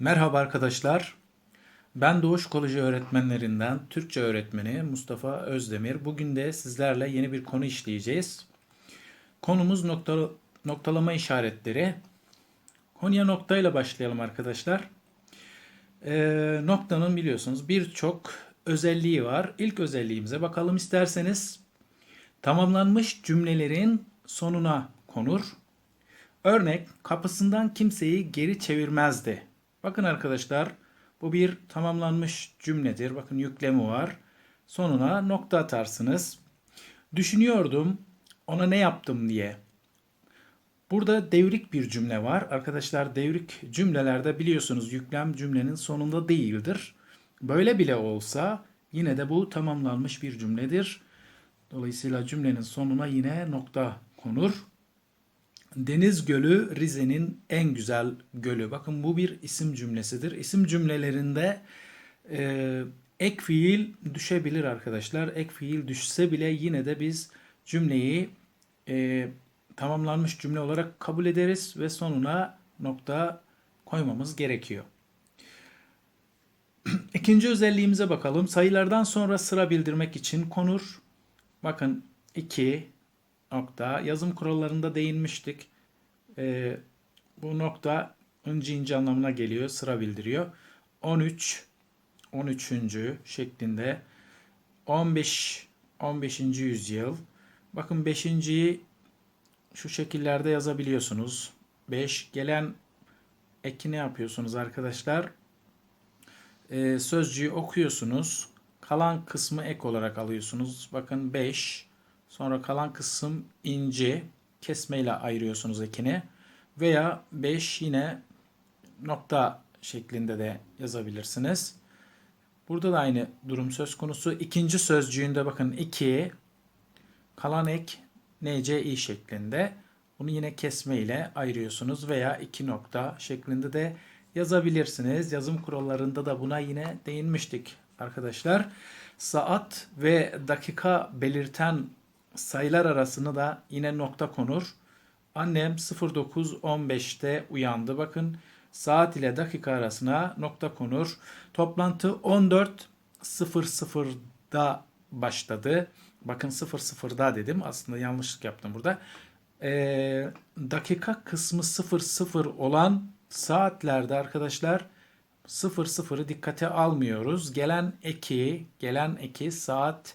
Merhaba arkadaşlar. Ben Doğuş Koleji öğretmenlerinden Türkçe öğretmeni Mustafa Özdemir. Bugün de sizlerle yeni bir konu işleyeceğiz. Konumuz nokta, noktalama işaretleri. Konuya noktayla başlayalım arkadaşlar. Ee, noktanın biliyorsunuz birçok özelliği var. İlk özelliğimize bakalım isterseniz. Tamamlanmış cümlelerin sonuna konur. Örnek kapısından kimseyi geri çevirmezdi. Bakın arkadaşlar bu bir tamamlanmış cümledir. Bakın yüklemi var. Sonuna nokta atarsınız. Düşünüyordum ona ne yaptım diye. Burada devrik bir cümle var. Arkadaşlar devrik cümlelerde biliyorsunuz yüklem cümlenin sonunda değildir. Böyle bile olsa yine de bu tamamlanmış bir cümledir. Dolayısıyla cümlenin sonuna yine nokta konur. Deniz Gölü Rize'nin en güzel gölü. Bakın bu bir isim cümlesidir. İsim cümlelerinde e, ek fiil düşebilir arkadaşlar. Ek fiil düşse bile yine de biz cümleyi e, tamamlanmış cümle olarak kabul ederiz ve sonuna nokta koymamız gerekiyor. İkinci özelliğimize bakalım. Sayılardan sonra sıra bildirmek için konur. Bakın 2 nokta yazım kurallarında değinmiştik. Ee, bu nokta ince ince anlamına geliyor. Sıra bildiriyor. 13 13. şeklinde 15 15. yüzyıl. Bakın 5.yi şu şekillerde yazabiliyorsunuz. 5 gelen eki ne yapıyorsunuz arkadaşlar? Ee, sözcüğü okuyorsunuz. Kalan kısmı ek olarak alıyorsunuz. Bakın 5 Sonra kalan kısım ince kesmeyle ayırıyorsunuz ekini. Veya 5 yine nokta şeklinde de yazabilirsiniz. Burada da aynı durum söz konusu. İkinci sözcüğünde bakın 2 kalan ek NCI şeklinde. Bunu yine kesme ile ayırıyorsunuz veya iki nokta şeklinde de yazabilirsiniz. Yazım kurallarında da buna yine değinmiştik arkadaşlar. Saat ve dakika belirten sayılar arasına da yine nokta konur. Annem 09.15'te uyandı. Bakın saat ile dakika arasına nokta konur. Toplantı 14.00'da başladı. Bakın 00'da dedim. Aslında yanlışlık yaptım burada. Ee, dakika kısmı 00 olan saatlerde arkadaşlar 00'ı dikkate almıyoruz. Gelen eki, gelen eki saat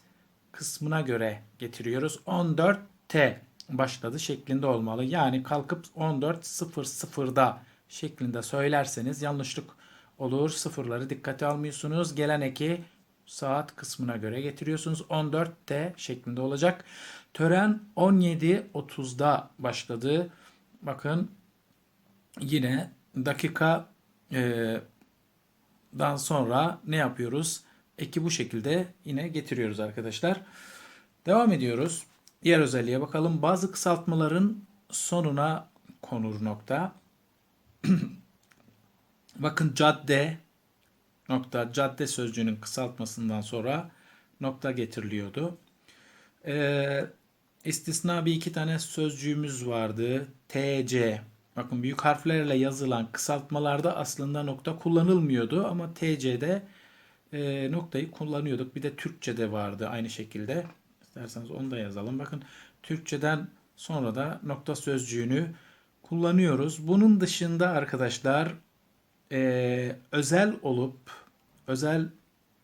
kısmına göre getiriyoruz. 14T başladı şeklinde olmalı. Yani kalkıp 14.00'da şeklinde söylerseniz yanlışlık olur. Sıfırları dikkate almıyorsunuz. Gelen eki saat kısmına göre getiriyorsunuz. 14T şeklinde olacak. Tören 17.30'da başladı. Bakın yine dakika e, dan sonra ne yapıyoruz? Eki bu şekilde yine getiriyoruz arkadaşlar. Devam ediyoruz. Diğer özelliğe bakalım. Bazı kısaltmaların sonuna konur nokta. Bakın cadde nokta cadde sözcüğünün kısaltmasından sonra nokta getiriliyordu. Ee, istisna bir iki tane sözcüğümüz vardı. TC. Bakın büyük harflerle yazılan kısaltmalarda aslında nokta kullanılmıyordu ama TC'de e, noktayı kullanıyorduk. Bir de Türkçe'de vardı aynı şekilde. İsterseniz onu da yazalım. Bakın Türkçeden sonra da nokta sözcüğünü kullanıyoruz. Bunun dışında arkadaşlar e, özel olup özel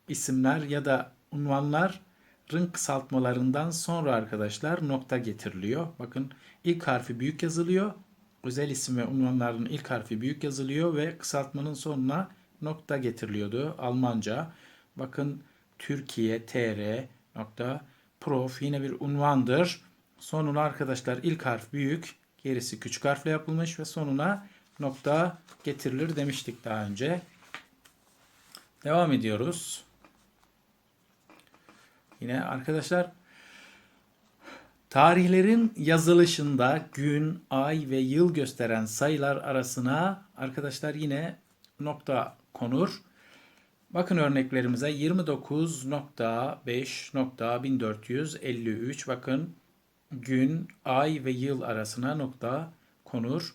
isimler ya da unvanların kısaltmalarından sonra arkadaşlar nokta getiriliyor. Bakın ilk harfi büyük yazılıyor. Özel isim ve unvanların ilk harfi büyük yazılıyor ve kısaltmanın sonuna nokta getiriliyordu Almanca. Bakın Türkiye tr nokta prof yine bir unvandır. Sonuna arkadaşlar ilk harf büyük, gerisi küçük harfle yapılmış ve sonuna nokta getirilir demiştik daha önce. Devam ediyoruz. Yine arkadaşlar tarihlerin yazılışında gün, ay ve yıl gösteren sayılar arasına arkadaşlar yine nokta konur. Bakın örneklerimize 29.5.1453 bakın gün, ay ve yıl arasına nokta konur.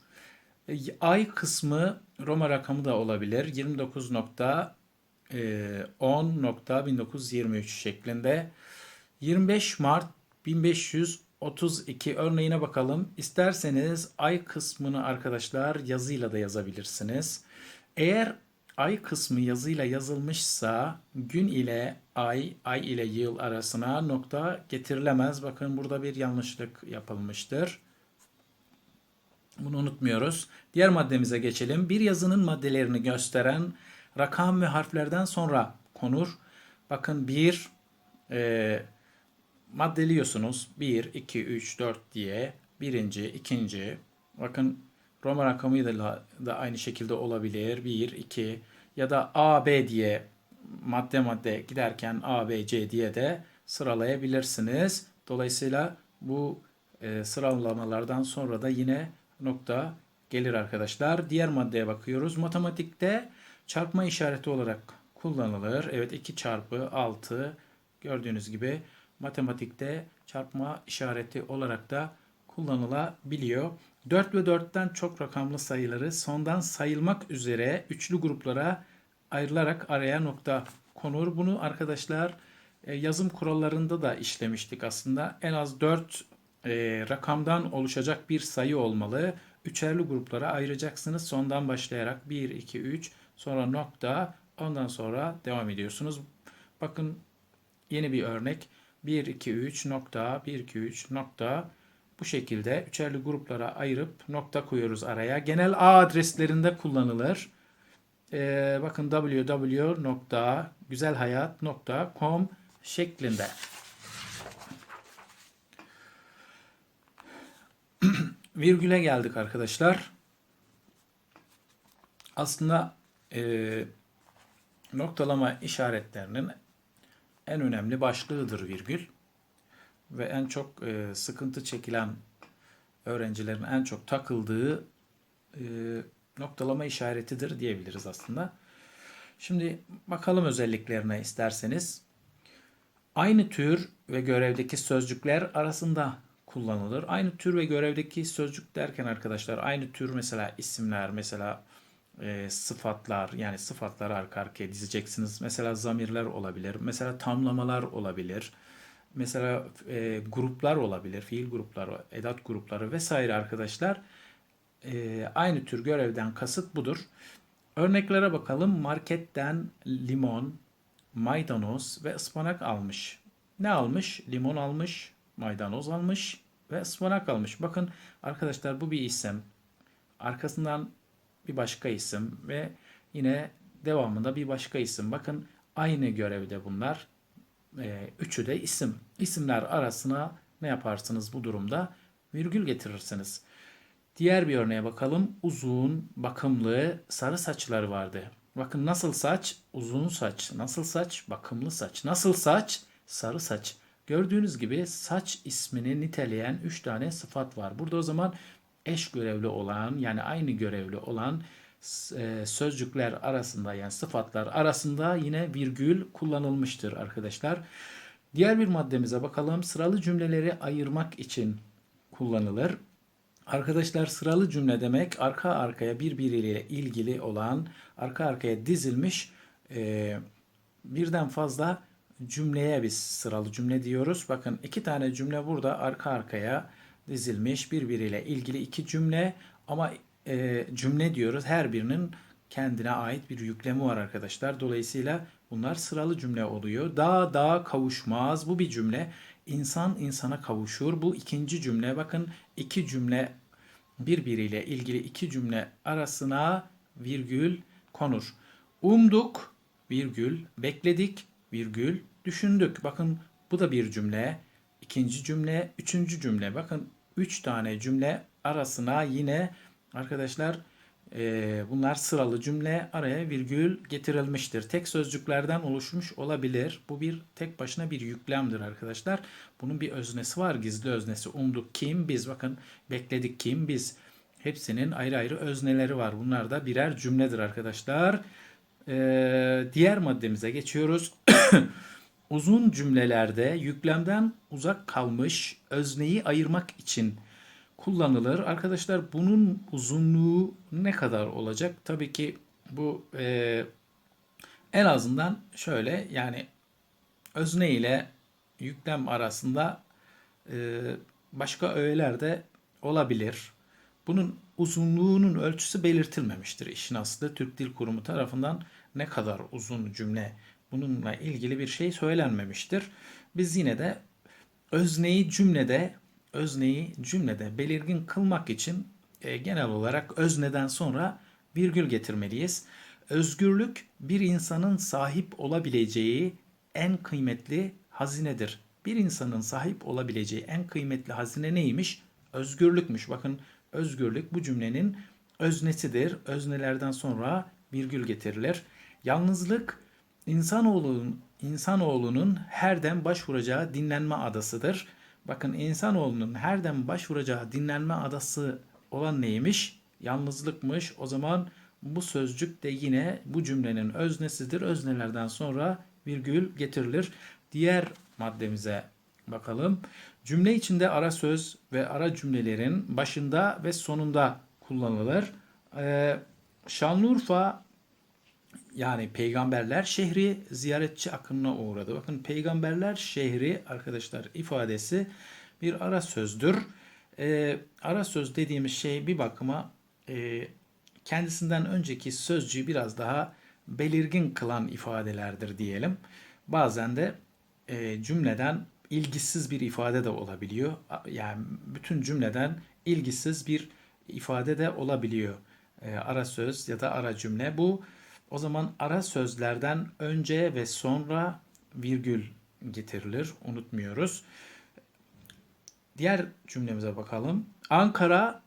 E, ay kısmı Roma rakamı da olabilir. 29.10.1923 şeklinde. 25 Mart 1532 örneğine bakalım. İsterseniz ay kısmını arkadaşlar yazıyla da yazabilirsiniz. Eğer ay kısmı yazıyla yazılmışsa gün ile ay, ay ile yıl arasına nokta getirilemez. Bakın burada bir yanlışlık yapılmıştır. Bunu unutmuyoruz. Diğer maddemize geçelim. Bir yazının maddelerini gösteren rakam ve harflerden sonra konur. Bakın bir e, maddeliyorsunuz. 1, 2, 3, 4 diye. Birinci, ikinci. Bakın Roma rakamı da, aynı şekilde olabilir. 1, 2 ya da A, B diye madde madde giderken A, B, C diye de sıralayabilirsiniz. Dolayısıyla bu e, sıralamalardan sonra da yine nokta gelir arkadaşlar. Diğer maddeye bakıyoruz. Matematikte çarpma işareti olarak kullanılır. Evet 2 çarpı 6 gördüğünüz gibi matematikte çarpma işareti olarak da kullanılabiliyor. 4 ve 4'ten çok rakamlı sayıları sondan sayılmak üzere üçlü gruplara ayrılarak araya nokta konur. Bunu arkadaşlar e, yazım kurallarında da işlemiştik aslında. En az 4 e, rakamdan oluşacak bir sayı olmalı. Üçerli gruplara ayıracaksınız. Sondan başlayarak 1, 2, 3 sonra nokta ondan sonra devam ediyorsunuz. Bakın yeni bir örnek. 1, 2, 3 nokta 1, 2, 3 nokta bu şekilde üçerli gruplara ayırıp nokta koyuyoruz araya. Genel ağ adreslerinde kullanılır. Ee, bakın www.güzelhayat.com şeklinde. Virgüle geldik arkadaşlar. Aslında e, noktalama işaretlerinin en önemli başlığıdır virgül. Ve en çok e, sıkıntı çekilen öğrencilerin en çok takıldığı e, noktalama işaretidir diyebiliriz aslında. Şimdi bakalım özelliklerine isterseniz. Aynı tür ve görevdeki sözcükler arasında kullanılır. Aynı tür ve görevdeki sözcük derken arkadaşlar aynı tür mesela isimler, mesela e, sıfatlar yani sıfatları arka arkaya dizeceksiniz. Mesela zamirler olabilir. Mesela tamlamalar olabilir. Mesela e, gruplar olabilir. Fiil grupları, edat grupları vesaire arkadaşlar. E, aynı tür görevden kasıt budur. Örneklere bakalım. Marketten limon, maydanoz ve ıspanak almış. Ne almış? Limon almış, maydanoz almış ve ıspanak almış. Bakın arkadaşlar bu bir isim. Arkasından bir başka isim ve yine devamında bir başka isim. Bakın aynı görevde bunlar. Ee, üçü de isim. İsimler arasına ne yaparsınız bu durumda? Virgül getirirsiniz. Diğer bir örneğe bakalım. Uzun, bakımlı, sarı saçları vardı. Bakın nasıl saç? Uzun saç. Nasıl saç? Bakımlı saç. Nasıl saç? Sarı saç. Gördüğünüz gibi saç ismini niteleyen 3 tane sıfat var. Burada o zaman eş görevli olan yani aynı görevli olan e, sözcükler arasında yani sıfatlar arasında yine virgül kullanılmıştır arkadaşlar. Diğer bir maddemize bakalım. Sıralı cümleleri ayırmak için kullanılır. Arkadaşlar sıralı cümle demek arka arkaya birbiriyle ilgili olan arka arkaya dizilmiş e, birden fazla cümleye biz sıralı cümle diyoruz. Bakın iki tane cümle burada arka arkaya dizilmiş birbiriyle ilgili iki cümle ama e, cümle diyoruz. Her birinin kendine ait bir yüklemi var arkadaşlar. Dolayısıyla bunlar sıralı cümle oluyor. Dağ dağa kavuşmaz. Bu bir cümle. İnsan insana kavuşur. Bu ikinci cümle. Bakın iki cümle birbiriyle ilgili iki cümle arasına virgül konur. Umduk virgül bekledik virgül düşündük. Bakın bu da bir cümle. İkinci cümle, üçüncü cümle. Bakın üç tane cümle arasına yine arkadaşlar e, bunlar sıralı cümle araya virgül getirilmiştir. Tek sözcüklerden oluşmuş olabilir. Bu bir tek başına bir yüklemdir arkadaşlar. Bunun bir öznesi var. Gizli öznesi. Umduk kim? Biz. Bakın bekledik kim? Biz. Hepsinin ayrı ayrı özneleri var. Bunlar da birer cümledir arkadaşlar. Ee, diğer maddemize geçiyoruz. Uzun cümlelerde yüklemden uzak kalmış özneyi ayırmak için kullanılır. Arkadaşlar bunun uzunluğu ne kadar olacak? Tabii ki bu e, en azından şöyle yani özne ile yüklem arasında e, başka öğeler de olabilir. Bunun uzunluğunun ölçüsü belirtilmemiştir. İşin aslı Türk Dil Kurumu tarafından ne kadar uzun cümle bununla ilgili bir şey söylenmemiştir. Biz yine de özneyi cümlede özneyi cümlede belirgin kılmak için e, genel olarak özneden sonra virgül getirmeliyiz. Özgürlük bir insanın sahip olabileceği en kıymetli hazinedir. Bir insanın sahip olabileceği en kıymetli hazine neymiş? Özgürlükmüş. Bakın özgürlük bu cümlenin öznesidir. Öznelerden sonra virgül getirilir. Yalnızlık insanoğlunun insanoğlunun her dem başvuracağı dinlenme adasıdır. Bakın insanoğlunun her dem başvuracağı dinlenme adası olan neymiş? Yalnızlıkmış. O zaman bu sözcük de yine bu cümlenin öznesidir. Öznelerden sonra virgül getirilir. Diğer maddemize bakalım. Cümle içinde ara söz ve ara cümlelerin başında ve sonunda kullanılır. Ee, Şanlıurfa yani peygamberler şehri ziyaretçi akınına uğradı. Bakın peygamberler şehri arkadaşlar ifadesi bir ara sözdür. Ee, ara söz dediğimiz şey bir bakıma e, kendisinden önceki sözcüğü biraz daha belirgin kılan ifadelerdir diyelim. Bazen de e, cümleden ilgisiz bir ifade de olabiliyor. Yani bütün cümleden ilgisiz bir ifade de olabiliyor. E, ara söz ya da ara cümle. Bu o zaman ara sözlerden önce ve sonra virgül getirilir. Unutmuyoruz. Diğer cümlemize bakalım. Ankara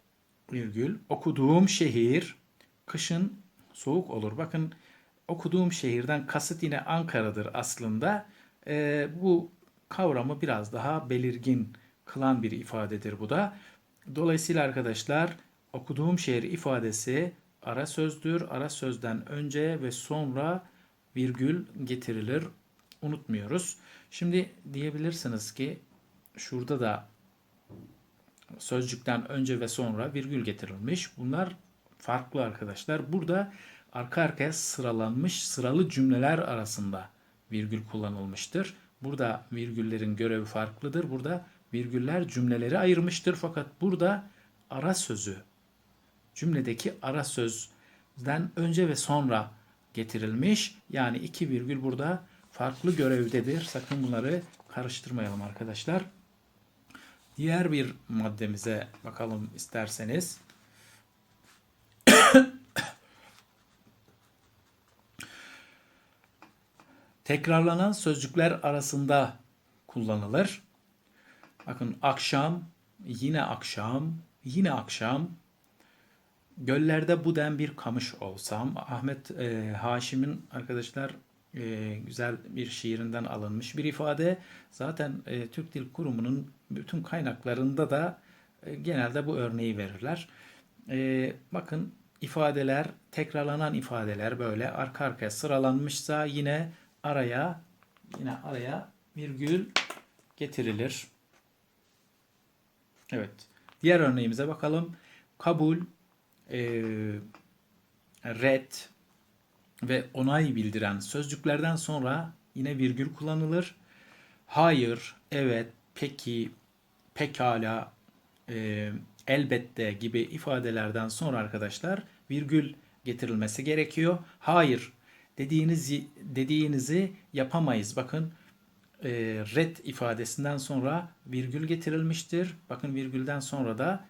virgül okuduğum şehir kışın soğuk olur. Bakın okuduğum şehirden kasıt yine Ankara'dır aslında. E, bu kavramı biraz daha belirgin kılan bir ifadedir bu da. Dolayısıyla arkadaşlar okuduğum şehir ifadesi ara sözdür. Ara sözden önce ve sonra virgül getirilir. Unutmuyoruz. Şimdi diyebilirsiniz ki şurada da sözcükten önce ve sonra virgül getirilmiş. Bunlar farklı arkadaşlar. Burada arka arkaya sıralanmış sıralı cümleler arasında virgül kullanılmıştır. Burada virgüllerin görevi farklıdır. Burada virgüller cümleleri ayırmıştır. Fakat burada ara sözü cümledeki ara sözden önce ve sonra getirilmiş. Yani iki virgül burada farklı görevdedir. Sakın bunları karıştırmayalım arkadaşlar. Diğer bir maddemize bakalım isterseniz. Tekrarlanan sözcükler arasında kullanılır. Bakın akşam, yine akşam, yine akşam. Göllerde bu den bir kamış olsam. Ahmet e, Haşim'in arkadaşlar e, güzel bir şiirinden alınmış bir ifade. Zaten e, Türk Dil Kurumu'nun bütün kaynaklarında da e, genelde bu örneği verirler. E, bakın ifadeler, tekrarlanan ifadeler böyle arka arkaya sıralanmışsa yine araya yine araya virgül getirilir. Evet. Diğer örneğimize bakalım. Kabul, e, red ve onay bildiren sözcüklerden sonra yine virgül kullanılır. Hayır, evet, peki, pekala, e, elbette gibi ifadelerden sonra arkadaşlar virgül getirilmesi gerekiyor. Hayır dediğinizi dediğinizi yapamayız. Bakın e, red ifadesinden sonra virgül getirilmiştir. Bakın virgülden sonra da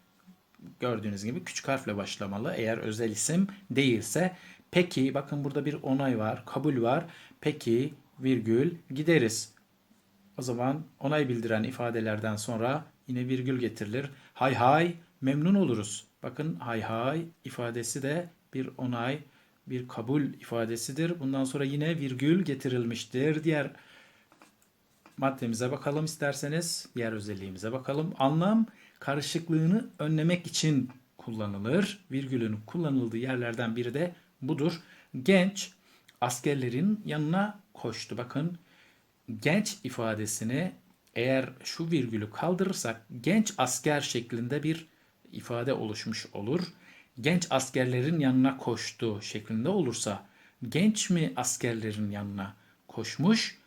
gördüğünüz gibi küçük harfle başlamalı. Eğer özel isim değilse peki bakın burada bir onay var, kabul var. Peki virgül gideriz. O zaman onay bildiren ifadelerden sonra yine virgül getirilir. Hay hay memnun oluruz. Bakın hay hay ifadesi de bir onay, bir kabul ifadesidir. Bundan sonra yine virgül getirilmiştir. Diğer maddemize bakalım isterseniz. Diğer özelliğimize bakalım. Anlam karışıklığını önlemek için kullanılır. Virgülün kullanıldığı yerlerden biri de budur. Genç askerlerin yanına koştu. Bakın genç ifadesini eğer şu virgülü kaldırırsak genç asker şeklinde bir ifade oluşmuş olur. Genç askerlerin yanına koştu şeklinde olursa genç mi askerlerin yanına koşmuş?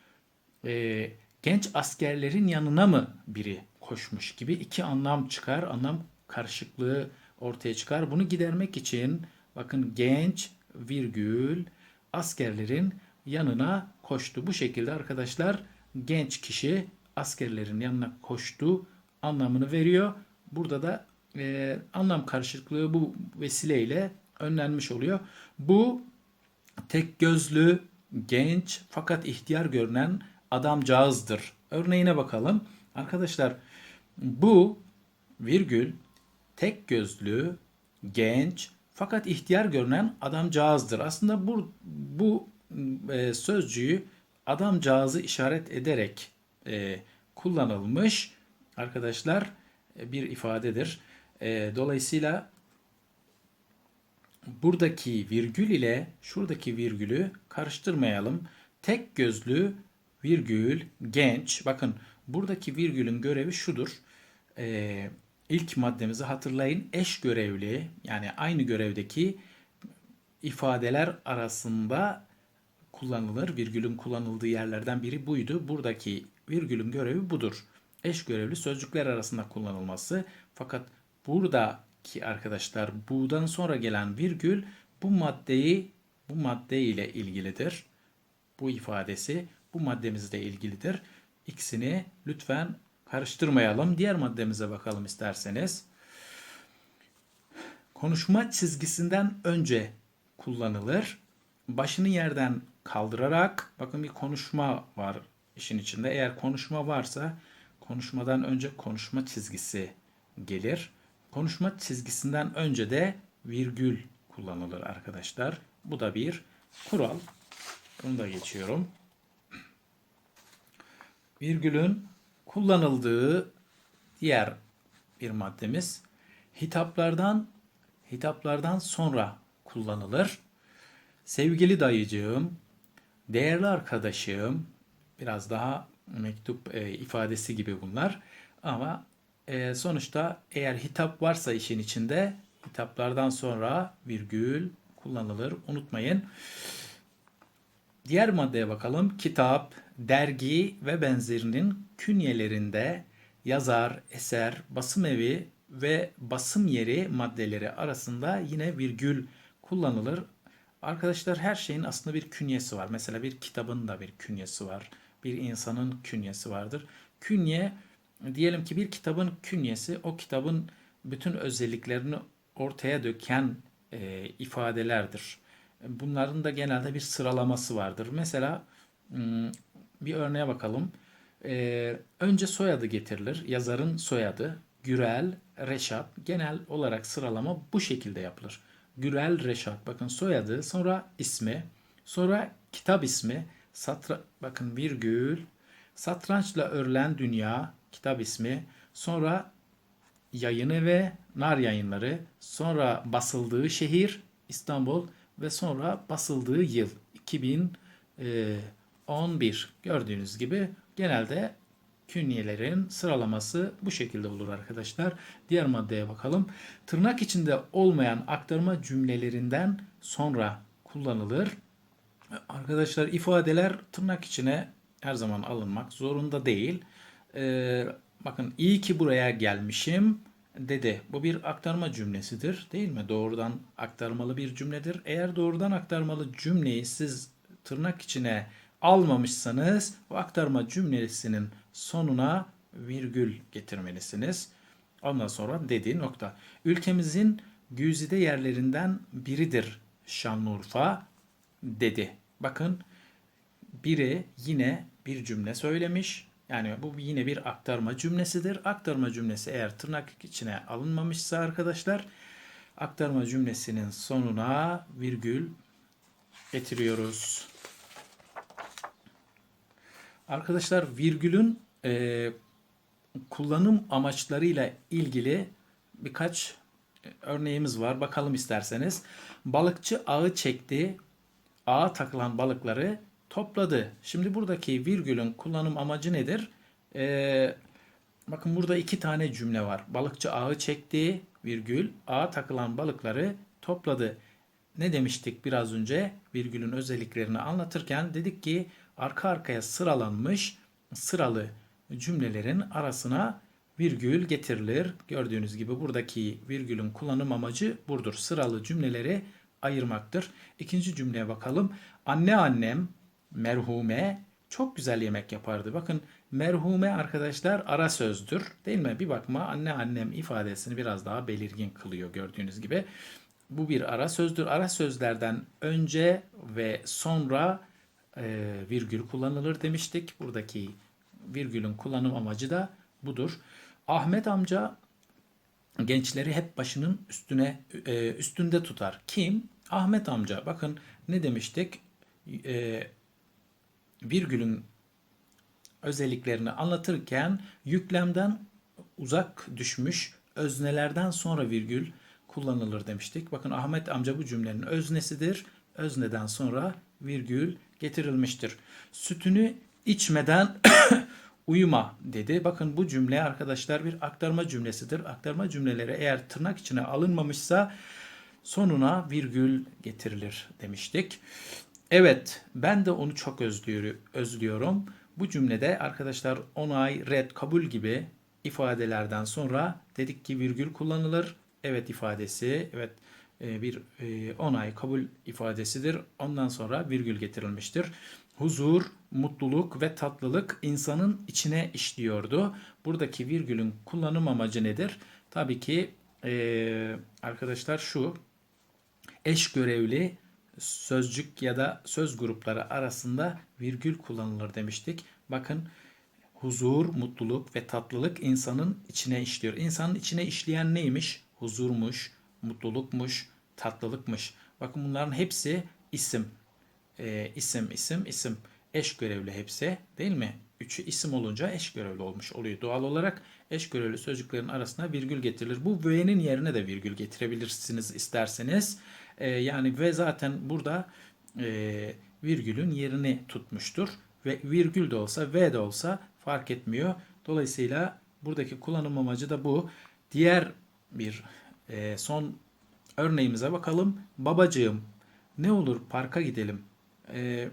Ee, genç askerlerin yanına mı biri koşmuş gibi iki anlam çıkar. Anlam karışıklığı ortaya çıkar. Bunu gidermek için bakın genç virgül askerlerin yanına koştu. Bu şekilde arkadaşlar genç kişi askerlerin yanına koştu anlamını veriyor. Burada da e, anlam karışıklığı bu vesileyle önlenmiş oluyor. Bu tek gözlü, genç fakat ihtiyar görünen adamcağızdır. Örneğine bakalım. Arkadaşlar bu virgül tek gözlü, genç fakat ihtiyar görünen adamcağızdır. Aslında bu, bu e, sözcüğü adamcağızı işaret ederek e, kullanılmış arkadaşlar e, bir ifadedir. E, dolayısıyla buradaki virgül ile şuradaki virgülü karıştırmayalım. Tek gözlü virgül genç. Bakın buradaki virgülün görevi şudur. Ee, ilk maddemizi hatırlayın. Eş görevli yani aynı görevdeki ifadeler arasında kullanılır. Virgülün kullanıldığı yerlerden biri buydu. Buradaki virgülün görevi budur. Eş görevli sözcükler arasında kullanılması. Fakat buradaki arkadaşlar bu'dan sonra gelen virgül bu maddeyi bu madde ile ilgilidir. Bu ifadesi bu maddemizle ilgilidir. İkisini lütfen karıştırmayalım. Diğer maddemize bakalım isterseniz. Konuşma çizgisinden önce kullanılır. Başını yerden kaldırarak bakın bir konuşma var işin içinde. Eğer konuşma varsa konuşmadan önce konuşma çizgisi gelir. Konuşma çizgisinden önce de virgül kullanılır arkadaşlar. Bu da bir kural. Bunu da geçiyorum. Virgülün kullanıldığı diğer bir maddemiz hitaplardan hitaplardan sonra kullanılır. Sevgili dayıcığım, değerli arkadaşım, biraz daha mektup e, ifadesi gibi bunlar. Ama e, sonuçta eğer hitap varsa işin içinde hitaplardan sonra virgül kullanılır. Unutmayın. Diğer maddeye bakalım. Kitap, dergi ve benzerinin künyelerinde yazar, eser, basım evi ve basım yeri maddeleri arasında yine virgül kullanılır. Arkadaşlar her şeyin aslında bir künyesi var. Mesela bir kitabın da bir künyesi var. Bir insanın künyesi vardır. Künye diyelim ki bir kitabın künyesi o kitabın bütün özelliklerini ortaya döken e, ifadelerdir. Bunların da genelde bir sıralaması vardır. Mesela bir örneğe bakalım. Ee, önce soyadı getirilir. Yazarın soyadı. Gürel, Reşat. Genel olarak sıralama bu şekilde yapılır. Gürel, Reşat. Bakın soyadı. Sonra ismi. Sonra kitap ismi. Satra, bakın virgül. Satrançla örülen dünya. Kitap ismi. Sonra yayını ve nar yayınları. Sonra basıldığı şehir İstanbul ve sonra basıldığı yıl 2011. Gördüğünüz gibi genelde künyelerin sıralaması bu şekilde olur arkadaşlar. Diğer maddeye bakalım. Tırnak içinde olmayan aktarma cümlelerinden sonra kullanılır. Arkadaşlar ifadeler tırnak içine her zaman alınmak zorunda değil. Ee, bakın iyi ki buraya gelmişim dedi. Bu bir aktarma cümlesidir değil mi? Doğrudan aktarmalı bir cümledir. Eğer doğrudan aktarmalı cümleyi siz tırnak içine almamışsanız bu aktarma cümlesinin sonuna virgül getirmelisiniz. Ondan sonra dediği nokta. Ülkemizin güzide yerlerinden biridir Şanlıurfa dedi. Bakın biri yine bir cümle söylemiş. Yani bu yine bir aktarma cümlesidir. Aktarma cümlesi eğer tırnak içine alınmamışsa arkadaşlar aktarma cümlesinin sonuna virgül getiriyoruz. Arkadaşlar virgülün e, kullanım amaçlarıyla ilgili birkaç örneğimiz var. Bakalım isterseniz. Balıkçı ağı çekti. Ağa takılan balıkları topladı. Şimdi buradaki virgülün kullanım amacı nedir? Ee, bakın burada iki tane cümle var. Balıkçı ağı çekti. virgül ağa takılan balıkları topladı. Ne demiştik biraz önce virgülün özelliklerini anlatırken dedik ki arka arkaya sıralanmış sıralı cümlelerin arasına virgül getirilir. Gördüğünüz gibi buradaki virgülün kullanım amacı budur. Sıralı cümleleri ayırmaktır. İkinci cümleye bakalım. Anne annem merhume çok güzel yemek yapardı. Bakın merhume arkadaşlar ara sözdür. Değil mi? Bir bakma anne annem ifadesini biraz daha belirgin kılıyor gördüğünüz gibi. Bu bir ara sözdür. Ara sözlerden önce ve sonra e, virgül kullanılır demiştik. Buradaki virgülün kullanım amacı da budur. Ahmet amca gençleri hep başının üstüne e, üstünde tutar. Kim? Ahmet amca. Bakın ne demiştik? E, virgülün özelliklerini anlatırken yüklemden uzak düşmüş öznelerden sonra virgül kullanılır demiştik. Bakın Ahmet amca bu cümlenin öznesidir. Özneden sonra virgül getirilmiştir. Sütünü içmeden uyuma dedi. Bakın bu cümle arkadaşlar bir aktarma cümlesidir. Aktarma cümleleri eğer tırnak içine alınmamışsa sonuna virgül getirilir demiştik. Evet, ben de onu çok özlüyor- özlüyorum. Bu cümlede arkadaşlar onay, red, kabul gibi ifadelerden sonra dedik ki virgül kullanılır. Evet ifadesi, evet bir e, onay, kabul ifadesidir. Ondan sonra virgül getirilmiştir. Huzur, mutluluk ve tatlılık insanın içine işliyordu. Buradaki virgülün kullanım amacı nedir? Tabii ki e, arkadaşlar şu eş görevli sözcük ya da söz grupları arasında virgül kullanılır demiştik. Bakın huzur, mutluluk ve tatlılık insanın içine işliyor. İnsanın içine işleyen neymiş? Huzurmuş, mutlulukmuş, tatlılıkmış. Bakın bunların hepsi isim. Ee, isim, isim, isim. Eş görevli hepsi değil mi? Üçü isim olunca eş görevli olmuş oluyor. Doğal olarak eş görevli sözcüklerin arasına virgül getirilir. Bu ve'nin yerine de virgül getirebilirsiniz isterseniz. Ee, yani ve zaten burada e, virgülün yerini tutmuştur. Ve virgül de olsa v de olsa fark etmiyor. Dolayısıyla buradaki kullanım amacı da bu. Diğer bir e, son örneğimize bakalım. Babacığım ne olur parka gidelim. E,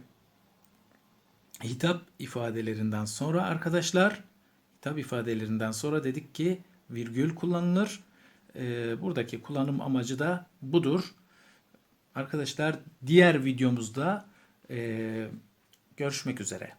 hitap ifadelerinden sonra arkadaşlar hitap ifadelerinden sonra dedik ki virgül kullanılır. E, buradaki kullanım amacı da budur. Arkadaşlar diğer videomuzda e, görüşmek üzere.